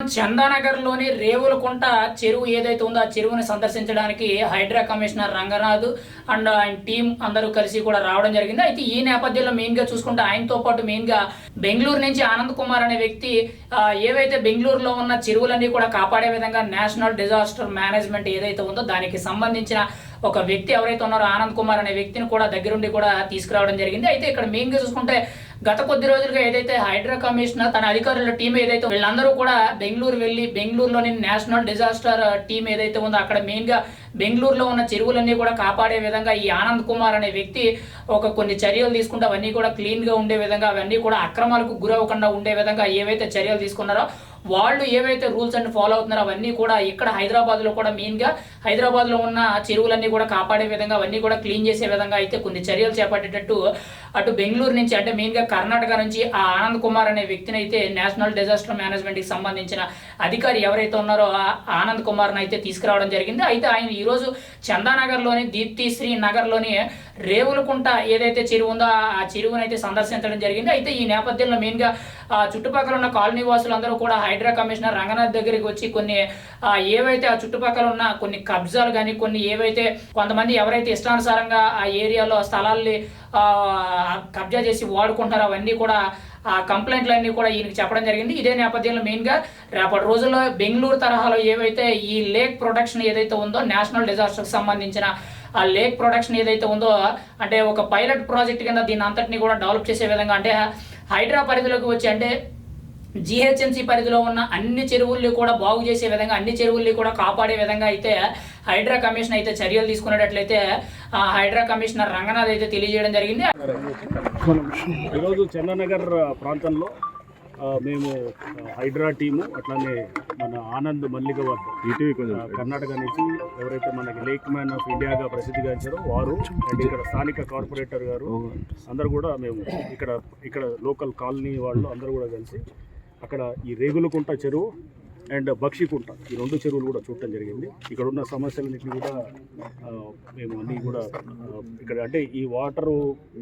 చందానగర్లోని రేవులకుంట చెరువు ఏదైతే ఉందో ఆ చెరువుని సందర్శించడానికి హైడ్రా కమిషనర్ రంగనాథ్ అండ్ ఆయన టీం అందరూ కలిసి కూడా రావడం జరిగింది. అయితే ఈ నేపథ్యంలో మెయిన్గా చూసుకుంటే ఆయనతో పాటు మెయిన్గా బెంగళూరు నుంచి ఆనంద్ కుమార్ అనే వ్యక్తి ఏవైతే బెంగళూరులో ఉన్న చెరువులన్నీ కూడా కాపాడే విధంగా నేషనల్ డిజాస్టర్ మేనేజ్మెంట్ ఏదైతే ఉందో దానికి సంబంధించిన ఒక వ్యక్తి ఎవరైతే ఉన్నారో ఆనంద్ కుమార్ అనే వ్యక్తిని కూడా దగ్గరుండి కూడా తీసుకురావడం జరిగింది. అయితే ఇక్కడ మెయిన్గా చూసుకుంటే గత కొద్ది రోజులుగా ఏదైతే హైడ్రా కమిషనర్ తన అధికారుల టీం ఏదైతే వీళ్ళందరూ కూడా బెంగళూరు వెళ్ళి బెంగళూరులోని నేషనల్ డిజాస్టర్ టీం ఏదైతే ఉందో అక్కడ మెయిన్గా బెంగళూరులో ఉన్న చెరువులన్నీ కూడా కాపాడే విధంగా ఈ ఆనంద్ కుమార్ అనే వ్యక్తి ఒక కొన్ని చర్యలు తీసుకుంటే అవన్నీ కూడా క్లీన్గా ఉండే విధంగా అవన్నీ కూడా అక్రమాలకు గురవ్వకుండా ఉండే విధంగా ఏవైతే చర్యలు తీసుకున్నారో వాళ్ళు ఏవైతే రూల్స్ అండ్ ఫాలో అవుతున్నారో అవన్నీ కూడా ఇక్కడ హైదరాబాద్లో కూడా మెయిన్గా హైదరాబాద్లో ఉన్న చెరువులన్నీ కూడా కాపాడే విధంగా అవన్నీ కూడా క్లీన్ చేసే విధంగా అయితే కొన్ని చర్యలు చేపట్టేటట్టు అటు బెంగళూరు నుంచి అంటే మెయిన్గా కర్ణాటక నుంచి ఆ ఆనంద్ కుమార్ అనే వ్యక్తిని అయితే నేషనల్ డిజాస్టర్ మేనేజ్మెంట్కి సంబంధించిన అధికారి ఎవరైతే ఉన్నారో ఆ ఆనంద్ కుమార్ని అయితే తీసుకురావడం జరిగింది. అయితే ఆయన ఈరోజు చందానగర్లోని దీప్తి శ్రీ నగర్లోని రేవులకుంట ఏదైతే చెరువు ఉందో ఆ- చెరువును అయితే సందర్శించడం జరిగింది. అయితే ఈ నేపథ్యంలో మెయిన్గా ఆ చుట్టుపక్కల ఉన్న కాలనీ వాసులందరూ కూడా హైడ్రా కమిషనర్ రంగనాథ్ దగ్గరికి వచ్చి కొన్ని ఏవైతే ఆ చుట్టుపక్కల ఉన్న కొన్ని కబ్జాలు కానీ కొన్ని ఏవైతే కొంతమంది ఎవరైతే ఇష్టానుసారంగా ఆ ఏరియాలో స్థలాల్ని కబ్జా చేసి వాడుకుంటున్నారు. అవన్నీ కూడా ఆ కంప్లైంట్లన్నీ కూడా ఈయనకి చెప్పడం జరిగింది. ఇదే నేపథ్యంలో మెయిన్గా రేపటి రోజుల్లో బెంగళూరు తరహాలో ఏవైతే ఈ లేక్ ప్రొటెక్షన్ ఏదైతే ఉందో నేషనల్ డిజాస్టర్కి సంబంధించిన ఆ లేక్ ప్రొడక్షన్ ఏదైతే ఉందో అంటే ఒక పైలట్ ప్రాజెక్ట్ కింద దీని అంతటిని కూడా డెవలప్ చేసే విధంగా అంటే హైడ్రా పరిధిలోకి వచ్చి అంటే జిహెచ్ఎంసీ పరిధిలో ఉన్న అన్ని చెరువుల్ని కూడా బాగు చేసే విధంగా అన్ని చెరువుల్ని కూడా కాపాడే విధంగా అయితే హైడ్రా కమిషన్ అయితే చర్యలు తీసుకునేటట్లయితే ఆ హైడ్రా కమిషనర్ రంగనాథ్ అయితే తెలియజేయడం జరిగింది. ఈరోజు చంద్రనగర్ ప్రాంతంలో మేము హైడ్రా టీము అట్లానే మన ఆనంద్ మల్లికవర్ధ్ ఈటీవీ కొంచెం ఆ, కర్ణాటక నుంచి ఎవరైతే మనకి లేక్ మ్యాన్ ఆఫ్ ఇండియాగా ప్రసిద్ధిగాంచారో వారు అండ్ ఇక్కడ స్థానిక కార్పొరేటర్ గారు అందరూ కూడా మేము ఇక్కడ ఇక్కడ లోకల్ కాలనీ వాళ్ళు అందరూ కూడా కలిసి అక్కడ ఈ రేగులకుంట చెరువు అండ్ బక్షికుంట. ఈ రెండు చెరువులు కూడా చూడటం జరిగింది. ఇక్కడ ఉన్న సమస్యలన్నింటినీ కూడా మేము అన్నీ కూడా ఇక్కడ అంటే ఈ వాటరు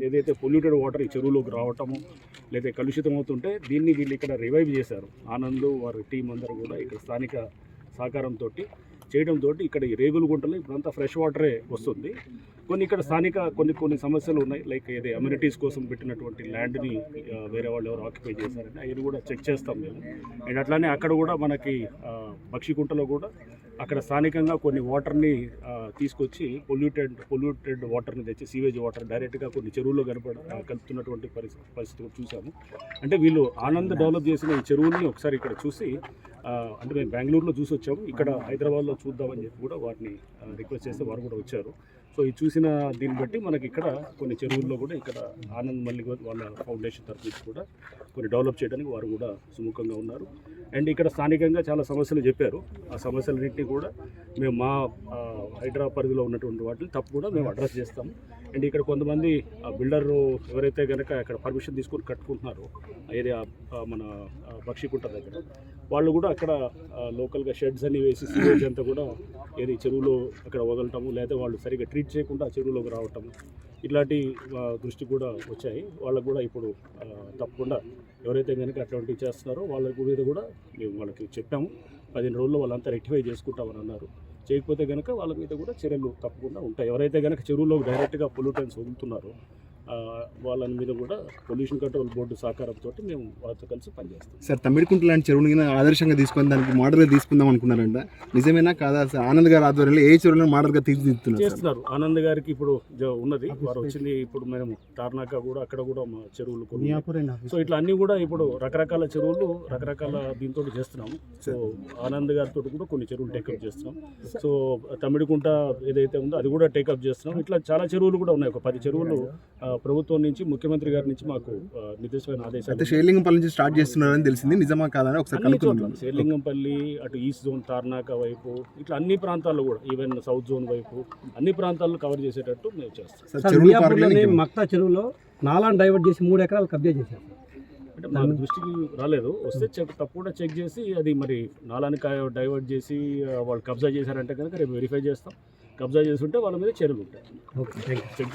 ఏదైతే పొల్యూటెడ్ వాటర్ ఈ చెరువులోకి రావటము లేదా కలుషితం అవుతుంటే దీన్ని వీళ్ళు ఇక్కడ రివైవ్ చేశారు. ఆనంద్ వారి టీం అందరూ కూడా ఇక్కడ స్థానిక సహకారంతో చేయడంతో ఇక్కడ ఈ రేగులు గుంటలో ఇప్పుడంతా ఫ్రెష్ వాటరే వస్తుంది. కొన్ని ఇక్కడ స్థానిక కొన్ని కొన్ని సమస్యలు ఉన్నాయి. లైక్ ఏదో అమ్యూనిటీస్ కోసం పెట్టినటువంటి ల్యాండ్ని వేరే వాళ్ళు ఎవరు ఆక్యుపై చేశారని అవి కూడా చెక్ చేస్తాం మేము. అండ్ అట్లానే అక్కడ కూడా మనకి పక్షి గుంటలో కూడా అక్కడ స్థానికంగా కొన్ని వాటర్ని తీసుకొచ్చి పొల్యూటెడ్ పొల్యూటెడ్ వాటర్ని తెచ్చి సీవేజ్ వాటర్ డైరెక్ట్గా కొన్ని చెరువుల్లో కనపడ కలుపుతున్నటువంటి పరిస్థితి పరిస్థితి కూడా చూసాము. అంటే వీళ్ళు ఆనంద్ డెవలప్ చేసిన ఈ చెరువుల్ని ఒకసారి ఇక్కడ చూసి అంటే మేము బెంగళూరులో చూసి వచ్చాము. ఇక్కడ హైదరాబాద్లో చూద్దామని చెప్పి కూడా వారిని రిక్వెస్ట్ చేస్తే వారు కూడా వచ్చారు. సో ఇది చూసిన దీన్ని బట్టి మనకి ఇక్కడ కొన్ని చెరువుల్లో కూడా ఇక్కడ ఆనంద్ మల్లిక్ వాళ్ళ ఫౌండేషన్ తరఫు నుంచి కూడా కొన్ని డెవలప్ చేయడానికి వారు కూడా సుముఖంగా ఉన్నారు. అండ్ ఇక్కడ స్థానికంగా చాలా సమస్యలు చెప్పారు. ఆ సమస్యలన్నింటినీ కూడా మేము మా హైదరాబాద్ పరిధిలో ఉన్నటువంటి వాటిని తప్పు కూడా మేము అడ్రస్ చేస్తాము. అండ్ ఇక్కడ కొంతమంది బిల్డర్ ఎవరైతే కనుక ఇక్కడ పర్మిషన్ తీసుకొని కట్టుకుంటున్నారో ఏరియా మన ఆ, బక్షికుంట దగ్గర వాళ్ళు కూడా అక్కడ లోకల్గా షెడ్స్ అన్ని వేసి సీవేజ్ అంతా కూడా ఏది చెరువులో అక్కడ వదలటము లేదా వాళ్ళు సరిగ్గా ట్రీట్ చేయకుండా చెరువులోకి రావటము ఇట్లాంటి దృష్టి కూడా వచ్చాయి. వాళ్ళకు కూడా ఇప్పుడు తప్పకుండా ఎవరైతే కనుక అటువంటివి చేస్తున్నారో వాళ్ళ మీద కూడా మేము వాళ్ళకి చెప్పాము. పదిహేను రోజుల్లో వాళ్ళంతా రెక్టిఫై చేసుకుంటామని అన్నారు. చేయకపోతే కనుక వాళ్ళ మీద కూడా చర్యలు తప్పకుండా ఉంటాయి. ఎవరైతే కనుక చెరువులో డైరెక్ట్గా పొల్యూటెన్స్ వదులుతున్నారో ఆ, వాళ్ళ మీద కూడా పొల్యూషన్ కంట్రోల్ బోర్డు సహకారంతో మేము వాళ్ళతో కలిసి పనిచేస్తాం. సార్ తమిడికుంట లాంటి చెరువుని ఆదర్శంగా తీసుకొని దానికి మోడల్గా తీసుకుందాం అనుకున్నారంట. నిజమేనా కాదా సార్? ఆనంద్ గారి ఆధ్వర్యంలో ఏ చెరువులను మోడల్గా తీర్చిదిద్దుతున్నారు చేస్తున్నారు. ఆనంద్ గారికి ఇప్పుడు జ- ఉన్నది. వారు వచ్చింది ఇప్పుడు మేము తార్నాక కూడా అక్కడ కూడా మా చెరువులు. సో ఇట్లా అన్ని కూడా ఇప్పుడు రకరకాల చెరువులు రకరకాల దీంతో చేస్తున్నాము సో ఆనంద్ గారితో కూడా కొన్ని చెరువులు టేకప్ చేస్తున్నాం. సో తమిడికుంట ఏదైతే ఉందో అది కూడా టేకప్ చేస్తున్నాం. ఇట్లా చాలా చెరువులు కూడా ఉన్నాయి. ఒక పది చెరువులు ప్రభుత్వం నుంచి ముఖ్యమంత్రి గారి నుంచి మాకు ఆ, నిర్దిష్టమైన ఆదేశాలు అయితే షేర్లింగంపల్లి నుంచి స్టార్ట్ చేస్తున్నారని తెలిసింది. నిజమా కాదని ఒకసారి శేర్లింగంపల్లి అటు ఈస్ట్ జోన్ తార్నాక వైపు ఇట్లా అన్ని ప్రాంతాల్లో కూడా ఈవెన్ సౌత్ జోన్ వైపు అన్ని ప్రాంతాల్లో కవర్ చేసేటట్టు మేము చేస్తాం. మక్తా చెరువులో నాలాన్ డైవర్ట్ చేసి మూడు ఎకరాలు కబ్జా చేశారు. అంటే మా దృష్టికి రాలేదు. వస్తే చెక్ తప్పకుండా చెక్ చేసి అది మరి నాలానికి డైవర్ట్ చేసి వాళ్ళు కబ్జా చేశారంటే కనుక రేపు వెరిఫై చేస్తాం. కబ్జా చేసి ఉంటే వాళ్ళ మీద చర్యలు ఉంటాయి. ఓకే థ్యాంక్ యూ చెక్ చేస్తాం.